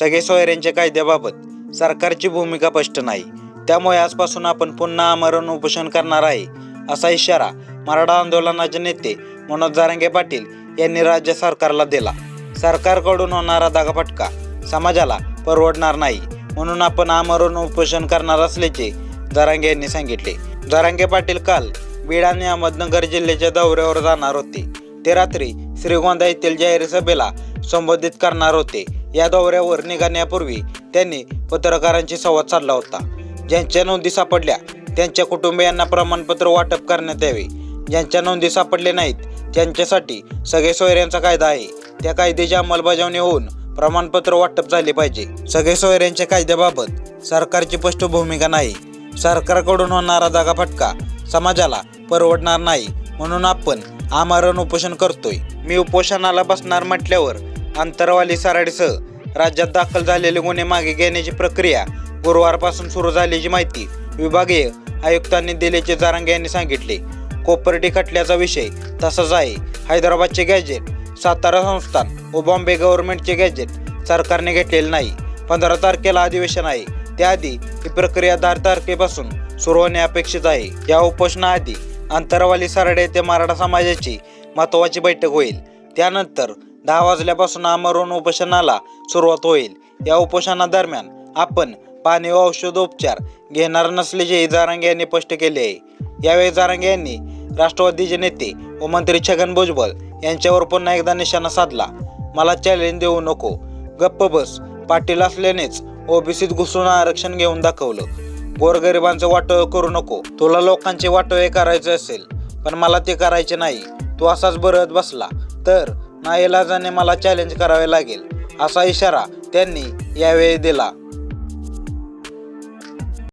तगे सोयऱ्यांच्या कायद्याबाबत सरकारची भूमिका स्पष्ट नाही. त्यामुळे आजपासून आपण पुन्हा आमरण उपोषण करणार आहे असा इशारा मराठा आंदोलनाचे नेते मनोज जारंगे पाटील यांनी राज्य सरकारला दिला. सरकारकडून होणारा दागाफटका समाजाला परवडणार नाही म्हणून आपण आमरण उपोषण करणार असल्याचे जारांगे यांनी सांगितले. जारांगे पाटील काल बीड आणि अहमदनगर जिल्ह्याच्या दौऱ्यावर जाणार होते. ते रात्री श्रीगोंदा येथील जाहीर सभेला संबोधित करणार होते. या दौऱ्यावर निघण्यापूर्वी त्यांनी पत्रकारांशी संवाद साधला होता. ज्यांच्या नोंदी सापडल्या त्यांच्या कुटुंबियांना प्रमाणपत्र वाटप करण्यात यावे. ज्यांच्या नोंदी सापडले नाहीत त्यांच्यासाठी सगळे सोयऱ्यांचा कायदा आहे. त्या कायद्याची अंमलबजावणी होऊन प्रमाणपत्र वाटप झाले पाहिजे. सगळे सोयऱ्यांच्या कायद्याबाबत सरकारची स्पष्ट भूमिका नाही. सरकारकडून होणारा जागा फटका समाजाला परवडणार नाही. म्हणून आपण आमरण उपोषण करतोय. मी उपोषणाला बसणार म्हटल्यावर अंतरवाली सराडीसह राज्यात दाखल झालेले गुन्हे मागे घेण्याची प्रक्रिया गुरुवारपासून सुरू झाल्याची माहिती विभागीय आयुक्तांनी दिल्याचे जारांगे यांनी सांगितले. कोपर्डी खटल्याचा विषय तसाच आहे. हैदराबादचे गॅजेट सातारा संस्थान व बॉम्बे गव्हर्नमेंटचे गॅजेट सरकारने घेतलेले नाही. पंधरा तारखेला अधिवेशन आहे. त्याआधी ही प्रक्रिया दहा तारखेपासून सुरू होणे अपेक्षित आहे. या उपोषणाआधी अंतरवाली सारडे येथे मराठा समाजाची महत्त्वाची बैठक होईल. त्यानंतर दहा वाजल्यापासून आमरण उपोषणाला सुरुवात होईल. या उपोषणादरम्यान आपण पाणी व औषधोपचार घेणार नसल्याचे जारांगे यांनी स्पष्ट केले आहे. यावेळी जारांगे यांनी राष्ट्रवादीचे नेते व मंत्री छगन भुजबळ यांच्यावर पुन्हा एकदा निशाणा साधला. मला चॅलेंज देऊ नको. गप्प बस. पाटील असल्यानेच ओबीसीत घुसून आरक्षण घेऊन दाखवलं. गोरगरिबांचं वाटोळ करू नको. तुला लोकांचे वाटोळे करायचे असेल पण मला ते करायचे नाही. तू असाच बरत बसला. तर नाईलाजाने मला चॅलेंज करावे लागेल असा इशारा त्यांनी यावेळी दिला.